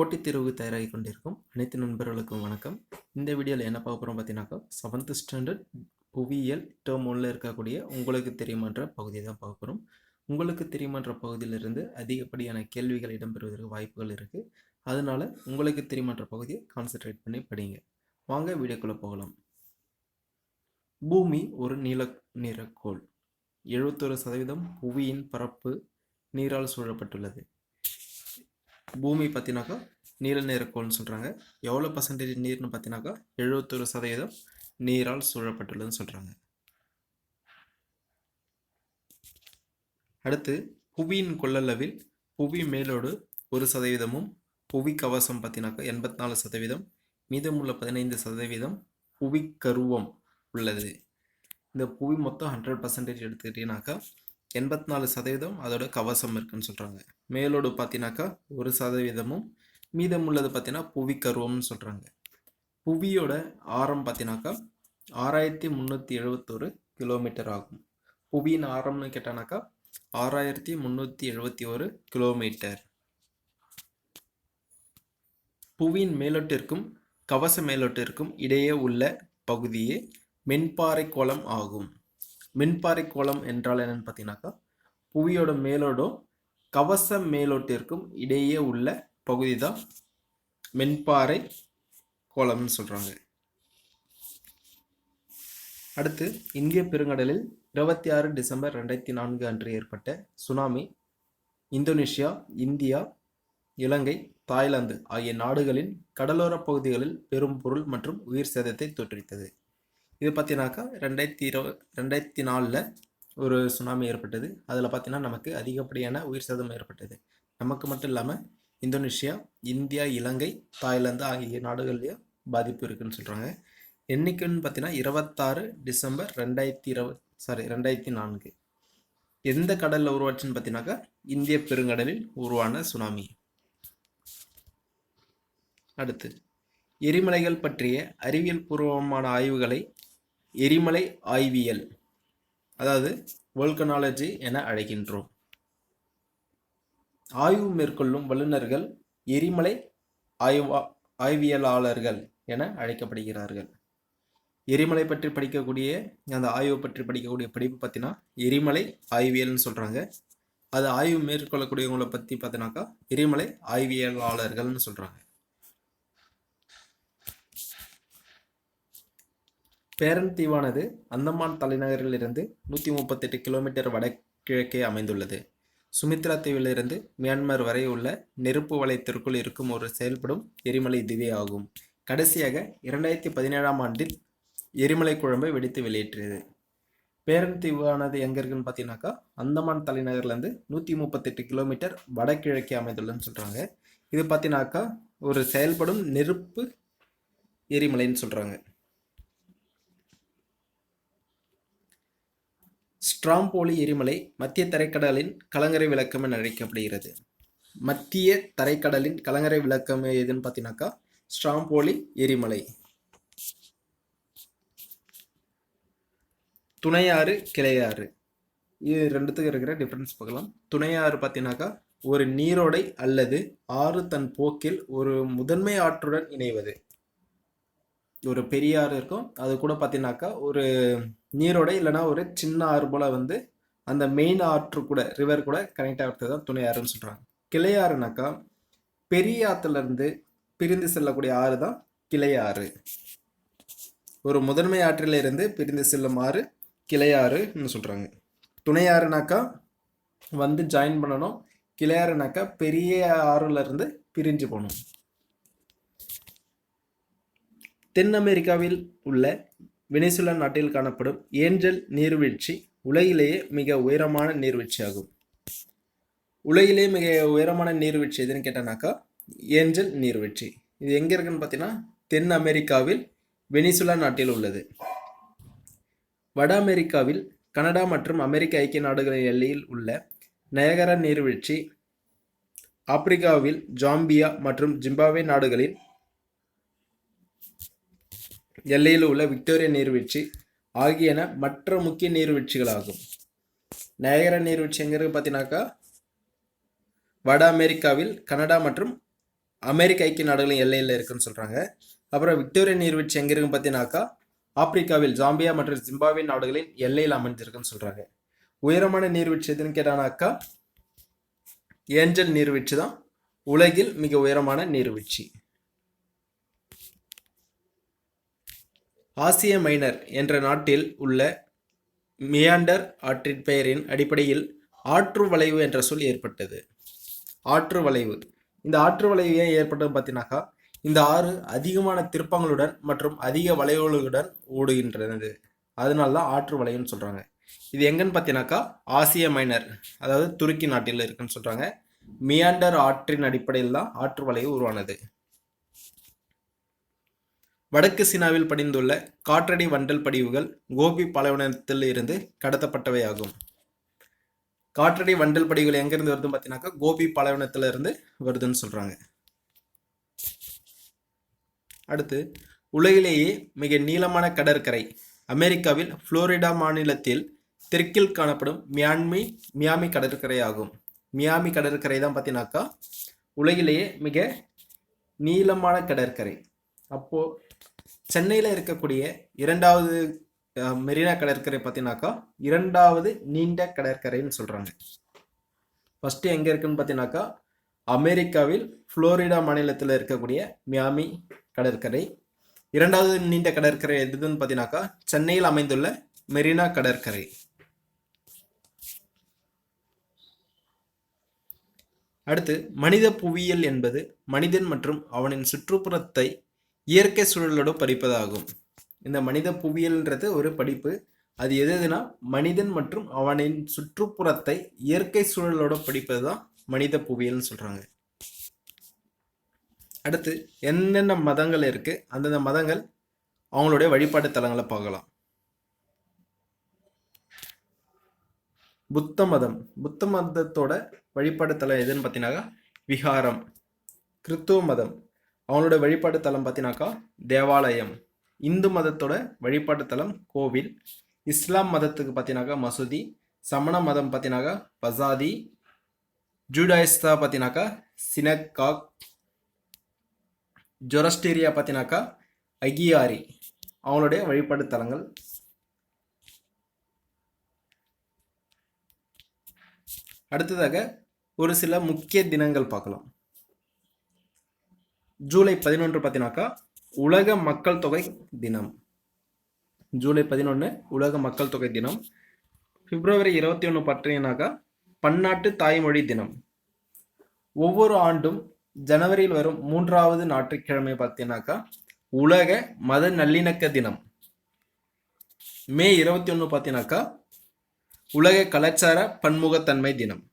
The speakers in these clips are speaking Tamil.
போட்டித் தேர்வுக்கு தயாராகி கொண்டிருக்கும் அனைத்து நண்பர்களுக்கும் வணக்கம். இந்த வீடியோவில் என்ன பார்க்க போகிறோம் பார்த்தீங்கன்னாக்கா செவன்த் ஸ்டாண்டர்ட் புவியியல் டேர்ம் ஒன்றில் இருக்கக்கூடிய உங்களுக்கு தெரியுமான்ற பகுதியை தான் பார்க்க போகிறோம் உங்களுக்கு தெரியுமான்ற பகுதியிலிருந்து அதிகப்படியான கேள்விகள் இடம்பெறுவதற்கு வாய்ப்புகள் இருக்குது அதனால் உங்களுக்கு தெரியுமான்ற பகுதியை கான்சென்ட்ரேட் பண்ணி படிங்க. வாங்க வீடியோக்குள்ளே போகலாம். பூமி ஒரு நீல நிறக்கோள் எழுபத்தொரு சதவீதம் புவியின் பரப்பு நீரால் சூழப்பட்டுள்ளது. பூமி பார்த்தினாக்கா நீல நிறக்கோள்னு சொல்கிறாங்க எவ்வளோ பர்சன்டேஜ் நீர்னு பார்த்தீங்கன்னாக்கா எழுபத்தொரு சதவீதம் நீரால் சூழப்பட்டுள்ளதுன்னு சொல்கிறாங்க அடுத்து புவியின் கொள்ளளவில் புவி மேலோடு ஒரு சதவீதமும் புவி கவசம் பார்த்தினாக்கா எண்பத்தி நாலு சதவீதம் மீதமுள்ள பதினைந்து சதவீதம் புவி கருவம் உள்ளது. இந்த புவி மொத்தம் ஹண்ட்ரட் பர்சன்டேஜ் எடுத்துக்கிட்டீங்கன்னாக்கா எண்பத்தி நாலு சதவீதம் அதோட கவசம் இருக்குன்னு சொல்கிறாங்க மேலோடு பார்த்தீங்கன்னாக்கா ஒரு சதவீதமும் மீதமுள்ளது பார்த்தீங்கன்னா புவி கருவம்னு சொல்கிறாங்க புவியோட ஆரம் பார்த்தீங்கன்னாக்கா ஆறாயிரத்தி முந்நூற்றி எழுபத்தொரு கிலோமீட்டர் ஆகும். புவியின் ஆரம்னு கேட்டானாக்கா ஆறாயிரத்தி முந்நூற்றி எழுபத்தி ஒரு கிலோமீட்டர் புவியின் மேலோட்டிற்கும் கவச மேலோட்டிற்கும் இடையே உள்ள பகுதியே மென்பாறை கோலம் ஆகும். மென்பாறை கோளம் என்றால் என்னன்னு பார்த்தீங்கன்னாக்கா புவியோட மேலோடும் கவச மேலோட்டிற்கும் இடையே உள்ள பகுதி தான் மென்பாறை கோளம்னு சொல்கிறாங்க அடுத்து இந்திய பெருங்கடலில் இருபத்தி ஆறு டிசம்பர் ரெண்டாயிரத்தி நான்கு அன்று ஏற்பட்ட tsunami Indonesia India Ilangai Thailand ஆகிய நாடுகளின் கடலோரப் பகுதிகளில் பெரும் பொருள் மற்றும் உயிர் சேதத்தை தோற்றுவித்தது. இது பார்த்தீங்கன்னாக்கா ரெண்டாயிரத்தி இரு ரெண்டாயிரத்தி நாலில் ஒரு சுனாமி ஏற்பட்டது. அதில் பார்த்தீங்கன்னா நமக்கு அதிகப்படியான உயிர் சேதம் ஏற்பட்டது. நமக்கு மட்டும் இல்லாமல் இந்தோனேஷியா இந்தியா இலங்கை தாய்லாந்து ஆகிய நாடுகள்லேயும் பாதிப்பு இருக்குன்னு சொல்கிறாங்க என்னைக்குன்னு பார்த்தீங்கன்னா இருபத்தாறு டிசம்பர் ரெண்டாயிரத்தி இருபது சாரி ரெண்டாயிரத்தி நான்கு. எந்த கடலில் உருவாச்சுன்னு பார்த்தீங்கன்னாக்கா இந்திய பெருங்கடலில் உருவான சுனாமி அடுத்து எரிமலைகள் பற்றிய அறிவியல் பூர்வமான ஆய்வுகளை எரிமலை ஆய்வியல் அதாவது வோல்கனாலஜி என அழைக்கின்றோம். ஆய்வு மேற்கொள்ளும் வல்லுநர்கள் எரிமலை ஆய்வா ஆய்வியலாளர்கள் என அழைக்கப்படுகிறார்கள். எரிமலை பற்றி படிக்கக்கூடிய அந்த ஆய்வு பற்றி படிக்கக்கூடிய படிப்பு பார்த்தீங்கன்னா எரிமலை ஆய்வியல்னு சொல்கிறாங்க அது ஆய்வு மேற்கொள்ளக்கூடியவங்களை பற்றி பார்த்தினாக்கா எரிமலை ஆய்வியலாளர்கள்னு சொல்கிறாங்க பேரன் தீவானது அந்தமான் தலைநகரிலிருந்து நூற்றி முப்பத்தெட்டு கிலோமீட்டர் வடகிழக்கே அமைந்துள்ளது. சுமித்ரா தீவிலிருந்து மியான்மர் வரை உள்ள நெருப்பு வளையத்திற்குள் இருக்கும் ஒரு செயல்படும் எரிமலை திவே ஆகும். கடைசியாக இரண்டாயிரத்தி பதினேழாம் ஆண்டில் எரிமலை குழம்பை வெடித்து வெளியேற்றியது. பேரன் தீவானது எங்கே இருக்குன்னு பார்த்தீங்கன்னாக்கா அந்தமான் தலைநகர்லேருந்து நூற்றி முப்பத்தெட்டு கிலோமீட்டர் வடகிழக்கே அமைந்துள்ளதுன்னு சொல்கிறாங்க இது பார்த்தீங்கன்னாக்கா ஒரு செயல்படும் நெருப்பு எரிமலைன்னு சொல்கிறாங்க ஸ்ட்ராம்போலி எரிமலை மத்திய தரைக்கடலின் கலங்கரை விளக்கம் என அழைக்கப்படுகிறது. மத்திய தரைக்கடலின் கலங்கரை விளக்கம் எதுன்னு பார்த்தீங்கன்னாக்கா ஸ்ட்ராம்போலி எரிமலை. துணையாறு கிளையாறு. இது ரெண்டுத்துக்கு இருக்கிற டிஃப்ரென்ஸ் பார்க்கலாம். துணையாறு பார்த்தீங்கன்னாக்கா ஒரு நீரோடை அல்லது ஆறு தன் போக்கில் ஒரு முதன்மை ஆற்றுடன் இணைவது. ஒரு பெரிய ஆறு இருக்கும். அது கூட பார்த்தீங்கன்னாக்கா ஒரு நீரோட இல்லைனா ஒரு சின்ன ஆறு போல் வந்து அந்த மெயின் ஆற்று கூட ரிவர் கூட கனெக்ட் ஆகிறது தான் துணை ஆறுன்னு சொல்கிறாங்க கிளையாறுனாக்கா பெரிய ஆற்றுலேருந்து பிரிந்து செல்லக்கூடிய ஆறு தான் கிளையாறு ஒரு முதன்மை ஆற்றிலிருந்து பிரிந்து செல்லும் ஆறு கிளையாறுன்னு சொல்கிறாங்க துணையாறுனாக்கா வந்து ஜாயின் பண்ணணும். கிளையாறுனாக்கா பெரிய ஆறுலேருந்து பிரிஞ்சு போகணும். தென் அமெரிக்காவில் உள்ள வெனிசுலா நாட்டில் காணப்படும் ஏஞ்சல் நீர்வீழ்ச்சி உலகிலேயே மிக உயரமான நீர்வீழ்ச்சி ஆகும் உலகிலேயே மிக உயரமான நீர்வீழ்ச்சி எதுன்னு கேட்டனாக்கா ஏஞ்சல் நீர்வீழ்ச்சி. இது எங்கே இருக்குன்னு பார்த்தீங்கன்னா தென் அமெரிக்காவில் வெனிசுலா நாட்டில் உள்ளது. வட அமெரிக்காவில் கனடா மற்றும் அமெரிக்க ஐக்கிய நாடுகளின் எல்லையில் உள்ள நயகரா நீர்வீழ்ச்சி ஆப்பிரிக்காவில் ஜாம்பியா மற்றும் ஜிம்பாவே நாடுகளில் எல்லையில் உள்ள விக்டோரியா நீர்வீழ்ச்சி ஆகியன மற்ற முக்கிய நீர்வீழ்ச்சிகளாகும். நயகர நீர்வீழ்ச்சி எங்கே இருக்குது பார்த்தீங்கன்னாக்கா வட அமெரிக்காவில் கனடா மற்றும் அமெரிக்க ஐக்கிய நாடுகளின் எல்லையில் இருக்குன்னு சொல்கிறாங்க அப்புறம் விக்டோரியா நீர்வீழ்ச்சி எங்கே இருக்குன்னு பார்த்தீங்கன்னாக்கா ஆப்பிரிக்காவில் ஜாம்பியா மற்றும் ஜிம்பாவே நாடுகளின் எல்லையில் அமைஞ்சிருக்குன்னு சொல்கிறாங்க உயரமான நீர்வீழ்ச்சி எதுன்னு கேட்டானாக்கா? ஏஞ்சல் நீர்வீழ்ச்சி தான் உலகில் மிக உயரமான நீர்வீழ்ச்சி. ஆசிய மைனர் என்ற நாட்டில் உள்ள மியாண்டர் ஆற்றின் பெயரின் அடிப்படையில் ஆற்று வளைவு என்ற சொல் ஏற்பட்டது. ஆற்று வளைவு. இந்த ஆற்று வளைவு ஏன் ஏற்பட்டது பார்த்தீங்கன்னாக்கா இந்த ஆறு அதிகமான திருப்பங்களுடன் மற்றும் அதிக வளைவுகளுடன் ஓடுகின்றது. அதனால தான் ஆற்று வளைவுன்னு சொல்கிறாங்க இது எங்கன்னு பார்த்தீங்கன்னாக்கா ஆசிய மைனர் அதாவது துருக்கி நாட்டில் இருக்குன்னு சொல்கிறாங்க மியாண்டர் ஆற்றின் அடிப்படையில் தான் ஆற்று வளைவு உருவானது. வடக்கு சீனாவில் படிந்துள்ள காற்றடி வண்டல் படிவுகள் கோபி பாலைவனத்தில் இருந்து கடத்தப்பட்டவை ஆகும் காற்றடி வண்டல் படிவுகள் எங்கேருந்து வருதுன்னு பார்த்தீங்கன்னாக்கா கோபி பாலைவனத்தில் இருந்து வருதுன்னு சொல்கிறாங்க அடுத்து உலகிலேயே மிக நீளமான கடற்கரை அமெரிக்காவில் புளோரிடா மாநிலத்தில் தெற்கில் காணப்படும் மியான்மி மியாமி கடற்கரை ஆகும் மியாமி கடற்கரை தான் பார்த்தீங்கன்னாக்கா உலகிலேயே மிக நீளமான கடற்கரை. அப்போது சென்னையில் இருக்கக்கூடிய இரண்டாவது மெரினா கடற்கரை பார்த்தீங்கன்னாக்கா இரண்டாவது நீண்ட கடற்கரைன்னு சொல்கிறாங்க ஃபஸ்ட்டு எங்கே இருக்குன்னு பார்த்தீங்கன்னாக்கா அமெரிக்காவில் ஃப்ளோரிடா மாநிலத்தில் இருக்கக்கூடிய மியாமி கடற்கரை. இரண்டாவது நீண்ட கடற்கரை எதுன்னு பார்த்தீங்கன்னாக்கா சென்னையில் அமைந்துள்ள மெரினா கடற்கரை. அடுத்து மனித புவியியல் என்பது மனிதன் மற்றும் அவனின் சுற்றுப்புறத்தை இயற்கை சூழலோடு படிப்பதாகும். இந்த மனித புவியியல்ன்றது ஒரு படிப்பு. அது எது எதுனா மனிதன் மற்றும் அவனின் சுற்றுப்புறத்தை இயற்கை சூழலோட படிப்பது தான் மனித புவியியல்னு சொல்கிறாங்க அடுத்து என்னென்ன மதங்கள் இருக்கு? அந்தந்த மதங்கள் அவங்களுடைய வழிபாட்டு தலங்களை பார்க்கலாம். புத்த மதம். புத்த மதத்தோட வழிபாட்டு தலம் எதுன்னு பார்த்தீங்கன்னா விஹாரம். கிறித்துவ மதம். அவங்களோட வழிபாட்டு தலம் பார்த்தீங்கன்னாக்கா தேவாலயம். இந்து மதத்தோட வழிபாட்டு தலம் கோவில். இஸ்லாம் மதத்துக்கு பார்த்தீங்கன்னாக்கா மசூதி. சமண மதம் பார்த்தீங்கன்னாக்கா பசாதி. ஜூடாயிஸ்தா பார்த்தீங்கன்னாக்கா சினக்காக். ஜொரஸ்டீரியா பார்த்தீங்கன்னாக்கா அகியாரி. அவங்களுடைய வழிபாட்டு தலங்கள். அடுத்ததாக ஒரு சில முக்கிய தினங்கள் பார்க்கலாம். ஜூலை பதினொன்று பார்த்தீங்கன்னாக்கா உலக மக்கள் தொகை தினம். ஜூலை பதினொன்று உலக மக்கள் தொகை தினம். பிப்ரவரி இருபத்தி ஒன்று பார்த்தீங்கன்னாக்கா பன்னாட்டு தாய்மொழி தினம். ஒவ்வொரு ஆண்டும் ஜனவரியில் வரும் மூன்றாவது ஞாயிற்றுக்கிழமை பார்த்தீங்கன்னாக்கா உலக மத நல்லிணக்க தினம். மே இருபத்தி ஒன்று பார்த்தீங்கன்னாக்கா உலக கலாச்சார பன்முகத்தன்மை தினம்.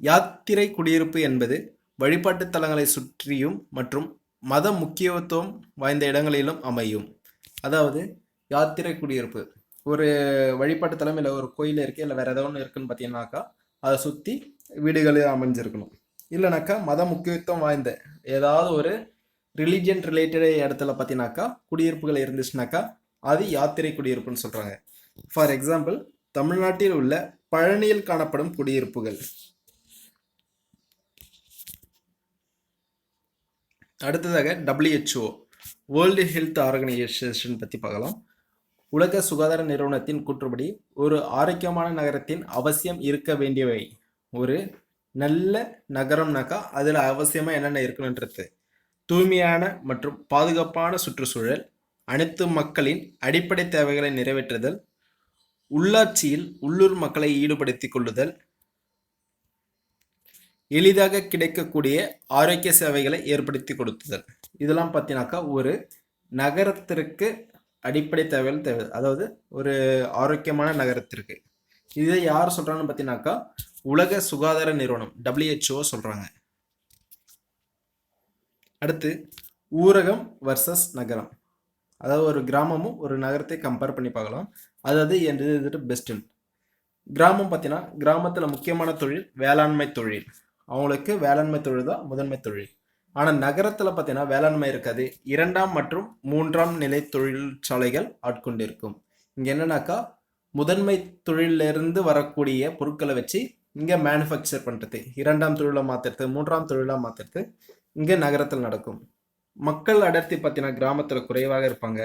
யாத்திரை குடியிருப்பு என்பது வழிபாட்டு தலங்களை சுற்றியும் மற்றும் மத முக்கியத்துவம் வாய்ந்த இடங்களிலும் அமையும். அதாவது யாத்திரை குடியிருப்பு. ஒரு வழிபாட்டு தலம் இல்லை ஒரு கோயில் இருக்குது இல்லை வேறு ஏதோ ஒன்று இருக்குன்னு பார்த்தீங்கன்னாக்கா அதை சுற்றி வீடுகளில் அமைஞ்சிருக்கணும். இல்லைனாக்கா மத முக்கியத்துவம் வாய்ந்த ஏதாவது ஒரு ரிலீஜியன் ரிலேட்டட் இடத்துல பார்த்தீங்கன்னாக்கா குடியிருப்புகள் இருந்துச்சுனாக்கா அது யாத்திரை குடியிருப்புன்னு சொல்கிறாங்க ஃபார் எக்ஸாம்பிள் தமிழ்நாட்டில் உள்ள பழனியில் காணப்படும் குடியிருப்புகள். அடுத்ததாக டபிள்யூஹெச்ஓ வேர்ல்டு ஹெல்த் ஆர்கனைசேஷன் பற்றி பார்க்கலாம். உலக சுகாதார நிறுவனத்தின் கூற்றுப்படி ஒரு ஆரோக்கியமான நகரத்தின் அவசியம் இருக்க வேண்டியவை. ஒரு நல்ல நகரம்னாக்கா அதில் அவசியமாக என்னென்ன இருக்கணுன்றது தூய்மையான மற்றும் பாதுகாப்பான சுற்றுச்சூழல் அனைத்து மக்களின் அடிப்படை தேவைகளை நிறைவேற்றுதல் உள்ளாட்சியில் உள்ளூர் மக்களை ஈடுபடுத்திக் கொள்ளுதல் எளிதாக கிடைக்கக்கூடிய ஆரோக்கிய சேவைகளை ஏற்படுத்தி கொடுத்துதல். இதெல்லாம் பார்த்தீங்கன்னாக்கா ஒரு நகரத்திற்கு அடிப்படை தேவைகள் தேவை. அதாவது ஒரு ஆரோக்கியமான நகரத்திற்கு. இதை யார் சொல்கிறாங்கன்னு பார்த்தீங்கன்னாக்கா உலக சுகாதார நிறுவனம் டபிள்யூஹெச்ஓ சொல்கிறாங்க அடுத்து ஊரகம் வர்சஸ் நகரம். அதாவது ஒரு கிராமமும் ஒரு நகரத்தை கம்பேர் பண்ணி பார்க்கலாம். அதாவது எது இது பெஸ்ட்டுன்னு கிராமம் பார்த்தீங்கன்னா கிராமத்தில் முக்கியமான தொழில் வேளாண்மை தொழில். அவங்களுக்கு வேளாண்மை தொழில் தான் முதன்மை தொழில். ஆனால் நகரத்தில் பார்த்தீங்கன்னா வேளாண்மை இருக்காது. இரண்டாம் மற்றும் மூன்றாம் நிலை தொழிற்சாலைகள் ஆட்கொண்டிருக்கும். இங்கே என்னன்னாக்கா முதன்மை தொழிலிருந்து வரக்கூடிய பொருட்களை வச்சு இங்கே மேனுஃபேக்சர் பண்ணுறது இரண்டாம் தொழிலாக மாற்றுறது மூன்றாம் தொழிலாக மாற்றுறது இங்கே நகரத்தில் நடக்கும். மக்கள் அடர்த்தி பார்த்தீங்கன்னா கிராமத்தில் குறைவாக இருப்பாங்க.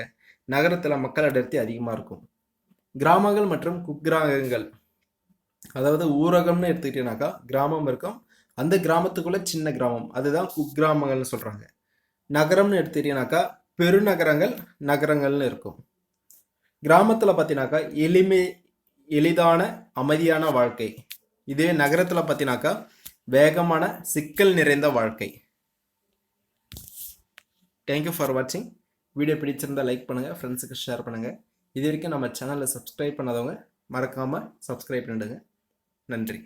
நகரத்தில் மக்கள் அடர்த்தி அதிகமாக இருக்கும். கிராமங்கள் மற்றும் குக்கிராகங்கள். அதாவது ஊரகம்னு எடுத்துக்கிட்டீங்கன்னாக்கா கிராமம் இருக்கும் அந்த கிராமத்துக்குள்ள சின்ன கிராமம். அதுதான் குக்கிராமங்கள்னு சொல்கிறாங்க நகரம்னு எடுத்துட்டீங்கன்னாக்கா பெருநகரங்கள் நகரங்கள்னு இருக்கும். கிராமத்தில் பார்த்தீங்கன்னாக்கா எளிமை எளிதான அமைதியான வாழ்க்கை. இதே நகரத்தில் பார்த்தீங்கன்னாக்கா வேகமான சிக்கல் நிறைந்த வாழ்க்கை. தேங்க்யூ ஃபார் வாட்சிங் வீடியோ பிடிச்சிருந்தா லைக் பண்ணுங்கள் ஃப்ரெண்ட்ஸுக்கு ஷேர் பண்ணுங்கள் இது வரைக்கும் நம்ம சேனலை சப்ஸ்கிரைப் பண்ணாதவங்க மறக்காமல் சப்ஸ்கிரைப் பண்ணிடுங்க. நன்றி.